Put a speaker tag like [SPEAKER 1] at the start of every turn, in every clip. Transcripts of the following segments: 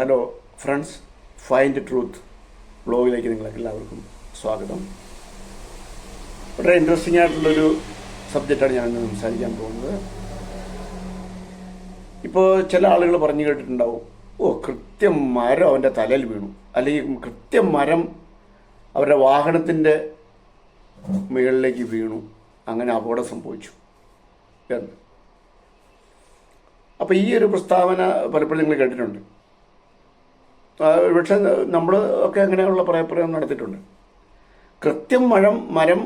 [SPEAKER 1] Hello friends find truth ബ്ലോഗിലേക്ക് നിങ്ങൾക്ക് എല്ലാവർക്കും സ്വാഗതം. വളരെ ഇൻട്രസ്റ്റിംഗ് ആയിട്ടുള്ളൊരു സബ്ജക്റ്റാണ് ഞാൻ ഇന്ന് സംസാരിക്കാൻ പോകുന്നത്. ഇപ്പോൾ ചില ആളുകൾ പറഞ്ഞു കേട്ടിട്ടുണ്ടാവും ഓ കൃത്യം മരം അവന്റെ തലയിൽ വീണു. അല്ലെങ്കിൽ കൃത്യം മരം അവരുടെ വാഹനത്തിന്റെ മുകളിലേക്ക് വീണു. അങ്ങനെ അപകടം സംഭവിച്ചു. എന്ന് അപ്പോൾ ഈ ഒരു പ്രസ്താവന പലപ്പോഴും നിങ്ങൾ കേട്ടിട്ടുണ്ട്. പക്ഷെ നമ്മൾ ഒക്കെ അങ്ങനെയുള്ള പ്രയപ്രയം നടത്തിയിട്ടുണ്ട്. കൃത്യം മരം മരം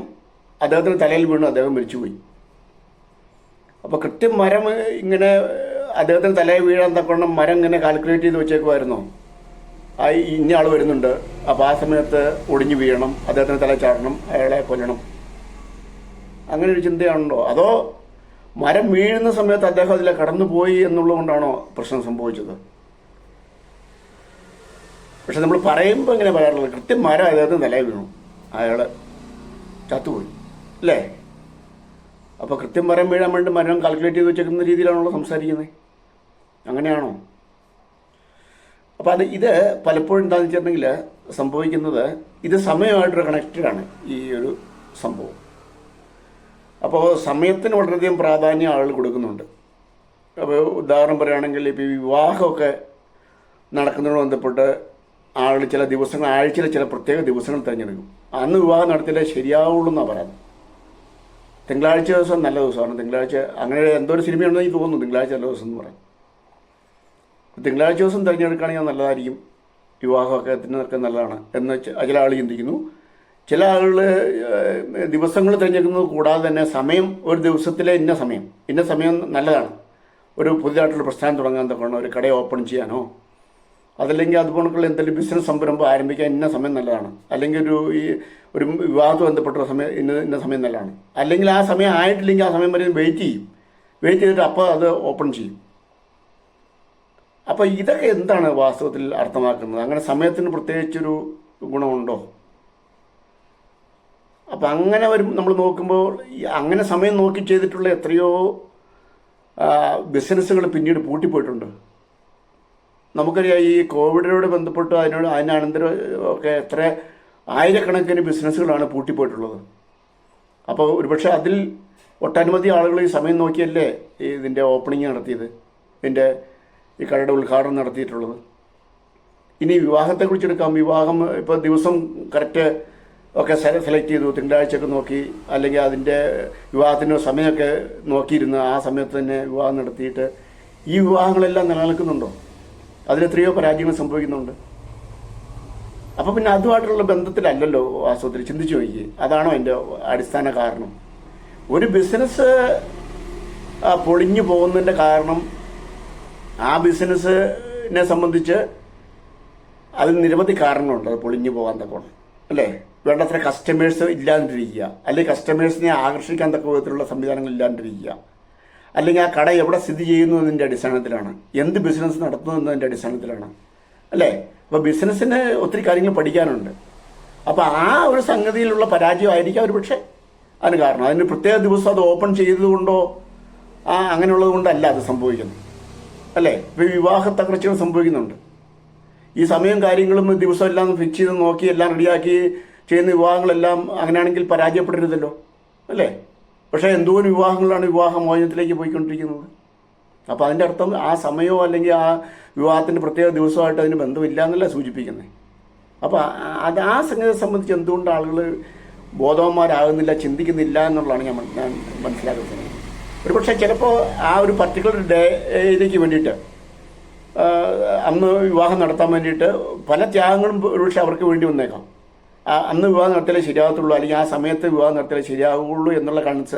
[SPEAKER 1] അദ്ദേഹത്തിന് തലയിൽ വീണു അദ്ദേഹം മരിച്ചുപോയി. അപ്പോൾ കൃത്യം മരം ഇങ്ങനെ അദ്ദേഹത്തിന് തലയിൽ വീഴാൻ തക്കവണ്ണം മരം ഇങ്ങനെ കാൽക്കുലേറ്റ് ചെയ്ത് വെച്ചേക്കുമായിരുന്നോ ആ ഇന്ന ആൾ വരുന്നുണ്ട്. അപ്പോൾ ആ സമയത്ത് ഒടിഞ്ഞു വീഴണം. അദ്ദേഹത്തിന് തല ചാടണം. അയാളെ കൊല്ലണം. അങ്ങനെ ഒരു ചിന്തയാണല്ലോ. അതോ മരം വീഴുന്ന സമയത്ത് അദ്ദേഹം അതിലെ കടന്നുപോയി എന്നുള്ളതുകൊണ്ടാണോ പ്രശ്നം സംഭവിച്ചത്? പക്ഷെ നമ്മൾ പറയുമ്പോൾ ഇങ്ങനെ പറയാറുള്ളത് കൃത്യം മരം അതായത് നില വീണു. അയാൾ ചത്തുപോയി. അല്ലേ? അപ്പോൾ കൃത്യം മരം വീഴാൻ വേണ്ടി മരം കാൽക്കുലേറ്റ് ചെയ്ത് വെച്ചേക്കുന്ന രീതിയിലാണല്ലോ സംസാരിക്കുന്നത്. അങ്ങനെയാണോ? അപ്പോൾ അത് ഇത് പലപ്പോഴും എന്താണെന്ന് വെച്ചിട്ടുണ്ടെങ്കിൽ സംഭവിക്കുന്നത് ഇത് സമയമായിട്ടൊരു കണക്റ്റഡ് ആണ് ഈ ഒരു സംഭവം. അപ്പോൾ സമയത്തിന് വളരെയധികം പ്രാധാന്യം ആളുകൾ കൊടുക്കുന്നുണ്ട്. അപ്പോൾ ഉദാഹരണം പറയുകയാണെങ്കിൽ ഇപ്പോൾ വിവാഹമൊക്കെ നടക്കുന്നതിനോട് ബന്ധപ്പെട്ട് ആളുകൾ ചില ദിവസങ്ങൾ ആഴ്ചയിൽ ചില പ്രത്യേക ദിവസങ്ങൾ തിരഞ്ഞെടുക്കും. അന്ന് വിവാഹം നടത്തിയാലേ ശരിയാവുള്ളൂ എന്നാണ് പറയുന്നത് തിങ്കളാഴ്ച ദിവസം നല്ല ദിവസമാണ്. തിങ്കളാഴ്ച അങ്ങനെ എന്തോ ഒരു സിനിമയുണ്ടെന്ന് എനിക്ക് തോന്നുന്നു. തിങ്കളാഴ്ച നല്ല ദിവസം എന്ന് പറയും. തിങ്കളാഴ്ച ദിവസം തിരഞ്ഞെടുക്കുകയാണെങ്കിൽ നല്ലതായിരിക്കും. വിവാഹമൊക്കെ തിരഞ്ഞെടുക്കാൻ നല്ലതാണ് എന്ന് ചില ആൾ ചിന്തിക്കുന്നു. ചില ആളുകൾ ദിവസങ്ങൾ തിരഞ്ഞെടുക്കുന്നത് കൂടാതെ തന്നെ സമയം ഒരു ദിവസത്തിലെ ഇന്ന സമയം ഇന്ന സമയം നല്ലതാണ്. ഒരു പുതിയതായിട്ടുള്ള പ്രസ്ഥാനം തുടങ്ങാൻ തക്കണം ഒരു കട ഓപ്പൺ ചെയ്യാനോ അതല്ലെങ്കിൽ അതുപോലുള്ള എന്തെങ്കിലും ബിസിനസ് സംരംഭം ആരംഭിക്കാൻ ഇന്ന സമയം നല്ലതാണ്. അല്ലെങ്കിൽ ഒരു ഈ ഒരു വിവാഹത്ത് ബന്ധപ്പെട്ട സമയം ഇന്ന ഇന്ന സമയം നല്ലതാണ്. അല്ലെങ്കിൽ ആ സമയം ആയിട്ടില്ലെങ്കിൽ ആ സമയം വരെ വെയിറ്റ് ചെയ്യും. വെയിറ്റ് ചെയ്തിട്ട് അപ്പോൾ അത് ഓപ്പൺ ചെയ്യും. അപ്പോൾ ഇതൊക്കെ എന്താണ് വാസ്തവത്തിൽ അർത്ഥമാക്കുന്നത്? അങ്ങനെ സമയത്തിന് പ്രത്യേകിച്ചൊരു ഗുണമുണ്ടോ? അപ്പം അങ്ങനെ വരും നമ്മൾ നോക്കുമ്പോൾ അങ്ങനെ സമയം നോക്കി ചെയ്തിട്ടുള്ള എത്രയോ ബിസിനസ്സുകൾ പിന്നീട് പൂട്ടിപ്പോയിട്ടുണ്ട്. നമുക്കറിയാം ഈ കോവിഡിനോട് ബന്ധപ്പെട്ട് അതിനോട് അതിനനന്തരം ഒക്കെ എത്ര ആയിരക്കണക്കിന് ബിസിനസ്സുകളാണ് പൂട്ടിപ്പോയിട്ടുള്ളത്. അപ്പോൾ ഒരുപക്ഷെ അതിൽ ഒട്ടനവധി ആളുകൾ ഈ സമയം നോക്കിയല്ലേ ഈ ഇതിന്റെ ഓപ്പണിങ് നടത്തിയത് ഇതിന്റെ ഈ കടയുടെ ഉദ്ഘാടനം നടത്തിയിട്ടുള്ളത്. ഇനി വിവാഹത്തെക്കുറിച്ച് എടുക്കാം. വിവാഹം ഇപ്പോൾ ദിവസം കറക്റ്റ് ഒക്കെ സെലക്ട് ചെയ്തു. തിങ്കളാഴ്ചയൊക്കെ നോക്കി അല്ലെങ്കിൽ അതിന്റെ വിവാഹത്തിന്റെ സമയമൊക്കെ നോക്കിയിരുന്ന് ആ സമയത്ത് തന്നെ വിവാഹം നടത്തിയിട്ട് ഈ വിവാഹങ്ങളെല്ലാം നിലനിൽക്കുന്നുണ്ടോ? അതിലെത്രയോ പരാജയങ്ങൾ സംഭവിക്കുന്നുണ്ട്. അപ്പോൾ പിന്നെ അതുമായിട്ടുള്ള ബന്ധത്തിലല്ലല്ലോ ആസൂത്രി ചിന്തിച്ചു നോക്കി അതാണോ എന്റെ അടിസ്ഥാന കാരണം. ഒരു ബിസിനസ് പൊളിഞ്ഞു പോകുന്നതിന്റെ കാരണം ആ ബിസിനസ്സിനെ സംബന്ധിച്ച് അതിൽ നിരവധി കാരണമുണ്ട് അത് പൊളിഞ്ഞു പോകാൻ തക്കോണം അല്ലേ? വേണ്ടത്ര കസ്റ്റമേഴ്സ് ഇല്ലാണ്ടിരിക്കുക അല്ലെങ്കിൽ കസ്റ്റമേഴ്സിനെ ആകർഷിക്കാൻ തക്ക വിധത്തിലുള്ള സംവിധാനങ്ങൾ ഇല്ലാണ്ടിരിക്കുക അല്ലെങ്കിൽ ആ കട എവിടെ സ്ഥിതി ചെയ്യുന്നു എന്നതിന്റെ അടിസ്ഥാനത്തിലാണ്. എന്ത് ബിസിനസ് നടത്തുന്നു എന്നതിന്റെ അടിസ്ഥാനത്തിലാണ്. അല്ലേ? അപ്പോൾ ബിസിനസ്സിന് ഒത്തിരി കാര്യങ്ങൾ പഠിക്കാനുണ്ട്. അപ്പോൾ ആ ഒരു സംഗതിയിലുള്ള പരാജയമായിരിക്കാം ഒരു പക്ഷേ അതിന് കാരണം അതിന് പ്രത്യേക ദിവസം അത് ഓപ്പൺ ചെയ്തതുകൊണ്ടോ ആ അങ്ങനെയുള്ളത് കൊണ്ടല്ല അത് സംഭവിക്കുന്നത്. അല്ലേ? ഇപ്പോൾ വിവാഹ തകർച്ചകൾ സംഭവിക്കുന്നുണ്ട്. ഈ സമയം കാര്യങ്ങളും ദിവസം എല്ലാം ഫിക്സ് ചെയ്ത് നോക്കി എല്ലാം റെഡിയാക്കി ചെയ്യുന്ന വിവാഹങ്ങളെല്ലാം അങ്ങനെയാണെങ്കിൽ പരാജയപ്പെടരുതല്ലോ. അല്ലേ? പക്ഷേ എന്തോരം വിവാഹങ്ങളാണ് വിവാഹ മോചനത്തിലേക്ക് പോയിക്കൊണ്ടിരിക്കുന്നത്? അപ്പോൾ അതിന്റെ അർത്ഥം ആ സമയമോ അല്ലെങ്കിൽ ആ വിവാഹത്തിന്റെ പ്രത്യേക ദിവസമായിട്ട് അതിന് ബന്ധമില്ല എന്നല്ല സൂചിപ്പിക്കുന്നത് അപ്പോൾ അത് ആ സംഗതിയെ സംബന്ധിച്ച് എന്തുകൊണ്ട് ആളുകൾ ബോധവന്മാരാകുന്നില്ല ചിന്തിക്കുന്നില്ല എന്നുള്ളതാണ് ഞാൻ ഞാൻ മനസ്സിലാക്കുന്നത്. ഒരു പക്ഷേ ചിലപ്പോൾ ആ ഒരു പർട്ടിക്കുലർ ഡേയിലേക്ക് വേണ്ടിയിട്ട് അന്ന് വിവാഹം നടത്താൻ വേണ്ടിയിട്ട് പല ത്യാഗങ്ങളും ഒരുപക്ഷെ അവർക്ക് വേണ്ടി വന്നേക്കാം. അന്ന് വിവാഹം നടത്തിയാലേ ശരിയാകത്തുള്ളൂ. അല്ലെങ്കിൽ ആ സമയത്ത് വിവാഹം നടത്തിയാലേ ശരിയാകുള്ളൂ എന്നുള്ള കൺസ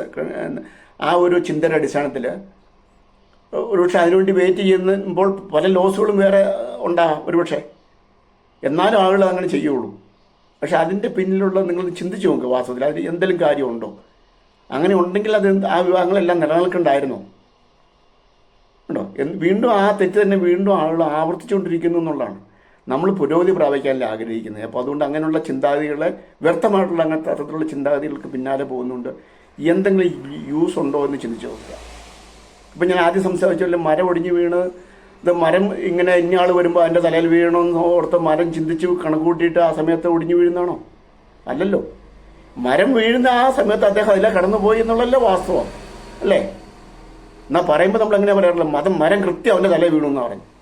[SPEAKER 1] ആ ഒരു ചിന്തയുടെ അടിസ്ഥാനത്തിൽ ഒരുപക്ഷെ അതിനുവേണ്ടി വെയിറ്റ് ചെയ്യുമ്പോൾ പല ലോസുകളും വേറെ ഉണ്ടാകാം ഒരുപക്ഷെ. എന്നാലും ആളുകൾ അങ്ങനെ ചെയ്യുള്ളൂ. പക്ഷെ അതിന്റെ പിന്നിലുള്ള നിങ്ങൾ ചിന്തിച്ചു നോക്കുക വാസ്തവത്തിൽ. അതിൽ എന്തെങ്കിലും കാര്യമുണ്ടോ? അങ്ങനെ ഉണ്ടെങ്കിൽ അത് ആ വിവാഹങ്ങളെല്ലാം നിലനിൽക്കണ്ടായിരുന്നോ ഉണ്ടോ? വീണ്ടും ആ തെറ്റ് തന്നെ വീണ്ടും ആളുകൾ ആവർത്തിച്ചുകൊണ്ടിരിക്കുന്നു എന്നുള്ളതാണ്. നമ്മൾ പുരോഗതി പ്രാപിക്കാനല്ലേ ആഗ്രഹിക്കുന്നത്. അപ്പോൾ അതുകൊണ്ട് അങ്ങനെയുള്ള ചിന്താഗതികളെ വ്യർത്ഥമായിട്ടുള്ള അങ്ങനത്തെ തരത്തിലുള്ള ചിന്താഗതികൾക്ക് പിന്നാലെ പോകുന്നുണ്ട്. എന്തെങ്കിലും യൂസ് ഉണ്ടോ എന്ന് ചിന്തിച്ചു നോക്കുക. ഇപ്പം ഞാൻ ആദ്യം സംസാരിച്ചല്ലോ മരം ഒടിഞ്ഞു വീണ് ഇത് മരം ഇങ്ങനെ ഇന്നയാൾ വരുമ്പോൾ അതിന്റെ തലയിൽ വീഴണമെന്ന് ഓർത്ത് മരം ചിന്തിച്ച് കണക്കൂട്ടിയിട്ട് ആ സമയത്ത് ഒടിഞ്ഞു വീഴുന്നതാണോ? അല്ലല്ലോ. മരം വീഴുന്ന ആ സമയത്ത് അദ്ദേഹം അതിലെ കടന്നുപോയി എന്നുള്ളതല്ലേ വാസ്തവം. അല്ലേ? എന്നാൽ പറയുമ്പോൾ നമ്മൾ എങ്ങനെയാ പറയാറുള്ളത്? മതം മരം കൃത്യം അവന്റെ തലയിൽ വീണു പറഞ്ഞു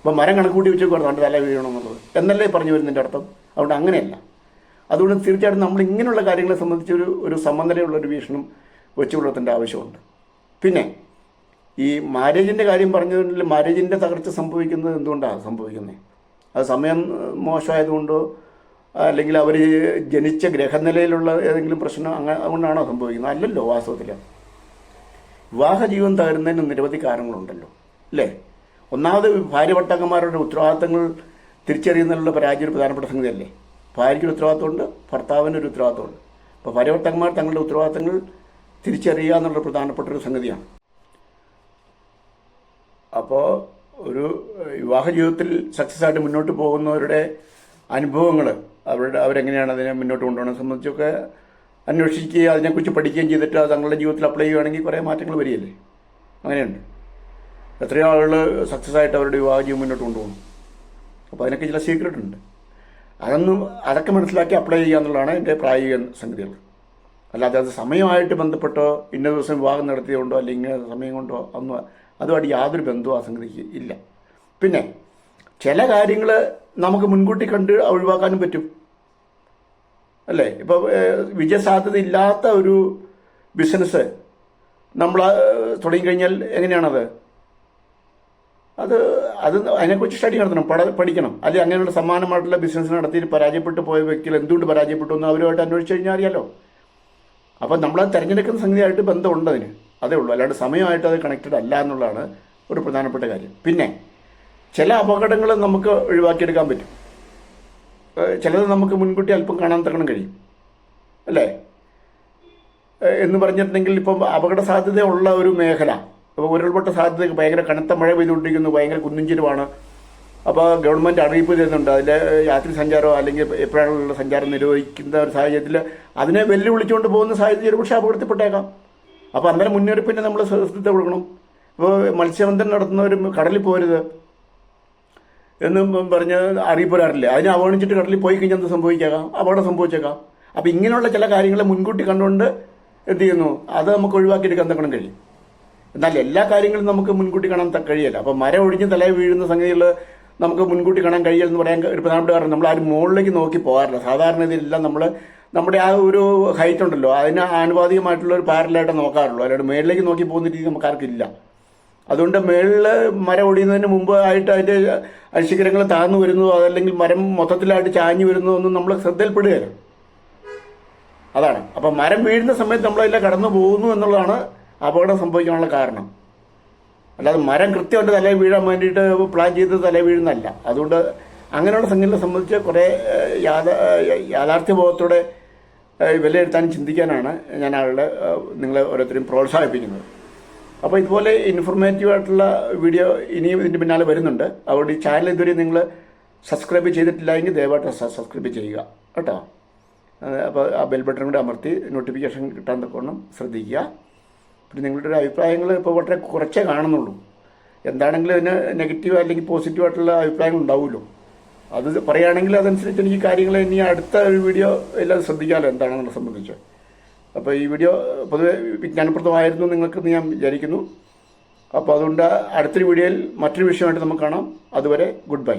[SPEAKER 1] അപ്പോൾ മരം കണക്കൂട്ടി വെച്ച് കൊടുത്തു തല വീഴണമെന്നുള്ളത്. എന്നല്ലേ പറഞ്ഞു വരുന്നതിന്റെ അർത്ഥം? അതുകൊണ്ട് അങ്ങനെയല്ല. അതുകൊണ്ട് തീർച്ചയായിട്ടും നമ്മൾ ഇങ്ങനെയുള്ള കാര്യങ്ങളെ സംബന്ധിച്ച് ഒരു ഒരു സമനിലയുള്ള ഒരു വീക്ഷണം വെച്ചു പുലർത്തേണ്ട ആവശ്യമുണ്ട്. പിന്നെ ഈ മാരേജിന്റെ കാര്യം പറഞ്ഞതിൽ മാരേജിന്റെ തകർച്ച സംഭവിക്കുന്നത് എന്തുകൊണ്ടാണ് സംഭവിക്കുന്നത്? അത് സമയം മോശമായതുകൊണ്ടോ അല്ലെങ്കിൽ അവർ ജനിച്ച ഗ്രഹനിലയിലുള്ള ഏതെങ്കിലും പ്രശ്നം അങ്ങനെ അതുകൊണ്ടാണോ സംഭവിക്കുന്നത്? അല്ലല്ലോ വാസ്തവത്തിൽ. വിവാഹ ജീവൻ തകരുന്നതിന് നിരവധി കാരണങ്ങളുണ്ടല്ലോ അല്ലേ? ഒന്നാമത് ഭാര്യ ഭർത്താക്കന്മാരുടെ ഉത്തരവാദിത്തങ്ങൾ തിരിച്ചറിയുന്നതിനുള്ള പരാജയം ഒരു പ്രധാനപ്പെട്ട സംഗതിയല്ലേ? ഭാര്യയ്ക്കൊരു ഉത്തരവാദിത്തമുണ്ട് ഒരു ഉത്തരവാദിത്തമുണ്ട്. അപ്പോൾ ഭാര്യ തങ്ങളുടെ ഉത്തരവാദിത്തങ്ങൾ തിരിച്ചറിയുക എന്നുള്ള പ്രധാനപ്പെട്ട ഒരു സംഗതിയാണ്. അപ്പോൾ ഒരു വിവാഹ ജീവിതത്തിൽ സക്സസ് ആയിട്ട് മുന്നോട്ട് പോകുന്നവരുടെ അനുഭവങ്ങൾ അവരുടെ അവരെങ്ങനെയാണ് അതിനെ മുന്നോട്ട് കൊണ്ടുപോകുന്നത് സംബന്ധിച്ചൊക്കെ അന്വേഷിക്കുകയും അതിനെക്കുറിച്ച് പഠിക്കുകയും ചെയ്തിട്ട് അത് തങ്ങളുടെ ജീവിതത്തിൽ അപ്ലൈ ചെയ്യുകയാണെങ്കിൽ കുറേ മാറ്റങ്ങൾ വരികയല്ലേ? അങ്ങനെയുണ്ട്. എത്രയോ ആളുകൾ സക്സസ് ആയിട്ട് അവരുടെ വിവാഹ ജീവിതം മുന്നോട്ട് കൊണ്ടുപോകുന്നു. അപ്പോൾ അതിനൊക്കെ ചില സീക്രട്ട് ഉണ്ട്. അതൊന്നും അതൊക്കെ മനസ്സിലാക്കി അപ്ലൈ ചെയ്യുക എന്നുള്ളതാണ് എന്റെ പ്രായോഗിക സംഗതികൾ. അല്ലാതെ അത് സമയമായിട്ട് ബന്ധപ്പെട്ടോ ഇന്ന ദിവസം വിവാഹം നടത്തിയതുകൊണ്ടോ അല്ലെങ്കിൽ ഇങ്ങനെ സമയം കൊണ്ടോ ഒന്നും അതുമായിട്ട് യാതൊരു ബന്ധവും ആ സംഗതിക്ക് ഇല്ല. പിന്നെ ചില കാര്യങ്ങൾ നമുക്ക് മുൻകൂട്ടി കണ്ട് ഒഴിവാക്കാനും പറ്റും. അല്ലേ? ഇപ്പോൾ വിജയസാധ്യത ഇല്ലാത്ത ഒരു ബിസിനസ് നമ്മൾ തുടങ്ങിക്കഴിഞ്ഞാൽ എങ്ങനെയാണത്? അത് അത് അതിനെക്കുറിച്ച് സ്റ്റഡി നടത്തണം പഠ പഠിക്കണം. അല്ലെങ്കിൽ അങ്ങനെയുള്ള സമാനമായിട്ടുള്ള ബിസിനസ് നടത്തി പരാജയപ്പെട്ടു പോയ വ്യക്തികൾ എന്തുകൊണ്ട് പരാജയപ്പെട്ടു എന്ന് അവരുമായിട്ട് അന്വേഷിച്ച് കഴിഞ്ഞാൽ അറിയാലോ. അപ്പം നമ്മൾ തിരഞ്ഞെടുക്കുന്ന സംഗതിയായിട്ട് ബന്ധമുണ്ട് അതിന്. അതേ ഉള്ളൂ. അല്ലാണ്ട് സമയമായിട്ട് അത് കണക്റ്റഡ് അല്ല എന്നുള്ളതാണ് ഒരു പ്രധാനപ്പെട്ട കാര്യം. പിന്നെ ചില അപകടങ്ങൾ നമുക്ക് ഒഴിവാക്കിയെടുക്കാൻ പറ്റും. ചിലത് നമുക്ക് മുൻകൂട്ടി അല്പം കാണാൻ തക്കണം കഴിയും. അല്ലേ? എന്ന് പറഞ്ഞിട്ടുണ്ടെങ്കിൽ ഇപ്പം അപകട സാധ്യതയുള്ള ഒരു മേഖല ഇപ്പോൾ ഉരുൾപൊട്ട സാധ്യത ഭയങ്കര കനത്ത മഴ പെയ്തുകൊണ്ടിരിക്കുന്നു ഭയങ്കര കുന്നിഞ്ചിലുമാണ്. അപ്പോൾ ഗവൺമെന്റ് അറിയിപ്പ് തരുന്നുണ്ട്. അതിന്റെ യാത്രി സഞ്ചാരമോ അല്ലെങ്കിൽ എപ്പോഴാണുള്ള സഞ്ചാരം നിരോധിക്കുന്ന ഒരു സാഹചര്യത്തിൽ അതിനെ വെല്ലുവിളിച്ചുകൊണ്ട് പോകുന്ന സാഹചര്യം ഒരുപക്ഷെ അപകടത്തിൽപ്പെട്ടേക്കാം. അപ്പോൾ അന്നേരം മുന്നറിയിപ്പിന് നമ്മൾ ശ്രദ്ധ കൊടുക്കണം. ഇപ്പോൾ മത്സ്യബന്ധനം നടത്തുന്നവർ കടലിൽ പോരുത് എന്നും പറഞ്ഞ് അറിയിപ്പ് വരാറില്ല. അതിനെ അവഗണിച്ചിട്ട് കടലിൽ പോയി കഴിഞ്ഞാൽ എന്ത് സംഭവിച്ചേക്കാം? അപകടം സംഭവിച്ചേക്കാം. അപ്പോൾ ഇങ്ങനെയുള്ള ചില കാര്യങ്ങളെ മുൻകൂട്ടി കണ്ടുകൊണ്ട് എന്ത് ചെയ്യുന്നു? അത് നമുക്ക് ഒഴിവാക്കിയെടുക്കാൻ തക്കണം കഴിയും. എന്നാൽ എല്ലാ കാര്യങ്ങളും നമുക്ക് മുൻകൂട്ടി കാണാൻ കഴിയല്ല. അപ്പോൾ മരം ഒഴിഞ്ഞ് തലയിൽ വീഴുന്ന സംഗതികൾ നമുക്ക് മുൻകൂട്ടി കാണാൻ കഴിയില്ലെന്ന് പറയാൻ ഒരു പ്രധാനപ്പെട്ട കാരണം നമ്മൾ ആരും മുകളിലേക്ക് നോക്കി പോകാറില്ല. സാധാരണ ഇതിലെല്ലാം നമ്മൾ നമ്മുടെ ആ ഒരു ഹൈറ്റ് ഉണ്ടല്ലോ അതിന് ആനുപാതികമായിട്ടുള്ള ഒരു പാരലായിട്ട് നോക്കാറുള്ളൂ. അല്ലാണ്ട് മേളിലേക്ക് നോക്കി പോകുന്ന രീതി നമുക്ക് ആർക്കില്ല അതുകൊണ്ട് മേളിൽ മരം ഒടിയുന്നതിന് മുമ്പ് ആയിട്ട് അതിന്റെ ശിഖരങ്ങൾ താഴ്ന്നു വരുന്നതോ അതല്ലെങ്കിൽ മരം മൊത്തത്തിലായിട്ട് ചാഞ്ഞു വരുന്നതോ ഒന്നും നമ്മൾ ശ്രദ്ധയിൽപ്പെടുകയില്ല. അതാണ്. അപ്പം മരം വീഴുന്ന സമയത്ത് നമ്മളതിലെ കടന്നു പോകുന്നു എന്നുള്ളതാണ് അപകടം സംഭവിക്കാനുള്ള കാരണം. അല്ലാതെ മരം കൃത്യമായിട്ട് തലയിൽ വീഴാൻ വേണ്ടിയിട്ട് പ്ലാൻ ചെയ്ത് തലയിൽ വീഴുന്നതല്ല. അതുകൊണ്ട് അങ്ങനെയുള്ള സംഗതികളെ സംബന്ധിച്ച് കുറേ യാഥാ യാഥാർത്ഥ്യബോധത്തോടെ വിലയിരുത്താനും ചിന്തിക്കാനാണ് ഞാൻ ആളുടെ നിങ്ങളെ ഓരോരുത്തരും പ്രോത്സാഹിപ്പിക്കുന്നത്. അപ്പോൾ ഇതുപോലെ ഇൻഫോർമേറ്റീവ് ആയിട്ടുള്ള വീഡിയോ ഇനിയും ഇതിന്റെ പിന്നാലെ വരുന്നുണ്ട്. അതുകൊണ്ട് ഈ ചാനൽ ഇതുവരെ നിങ്ങൾ സബ്സ്ക്രൈബ് ചെയ്തിട്ടില്ല എങ്കിൽ ദയവായിട്ട് സബ്സ്ക്രൈബ് ചെയ്യുക. കേട്ടോ? അപ്പോൾ ആ ബെൽ ബട്ടൺ കൂടെ അമർത്തി നോട്ടിഫിക്കേഷൻ കിട്ടാൻ തക്കവണ്ണം ശ്രദ്ധിക്കുക. പിന്നെ നിങ്ങളുടെ അഭിപ്രായങ്ങൾ ഇപ്പോൾ വളരെ കുറച്ചേ കാണുന്നുള്ളൂ. എന്താണെങ്കിലും അതിന് നെഗറ്റീവ് അല്ലെങ്കിൽ പോസിറ്റീവ് ആയിട്ടുള്ള അഭിപ്രായങ്ങൾ ഉണ്ടാവുമല്ലോ. അത് പറയുകയാണെങ്കിൽ അതനുസരിച്ച് എനിക്ക് കാര്യങ്ങൾ ഇനി അടുത്ത ഒരു വീഡിയോ എല്ലാം ശ്രദ്ധിക്കാമല്ലോ എന്താണെന്നെ സംബന്ധിച്ച്. അപ്പോൾ ഈ വീഡിയോ പൊതുവെ വിജ്ഞാനപ്രദമായിരുന്നു നിങ്ങൾക്ക് ഞാൻ വിചാരിക്കുന്നു. അപ്പോൾ അതുകൊണ്ട് അടുത്തൊരു വീഡിയോയിൽ മറ്റൊരു വിഷയമായിട്ട് നമുക്ക് കാണാം. അതുവരെ ഗുഡ് ബൈ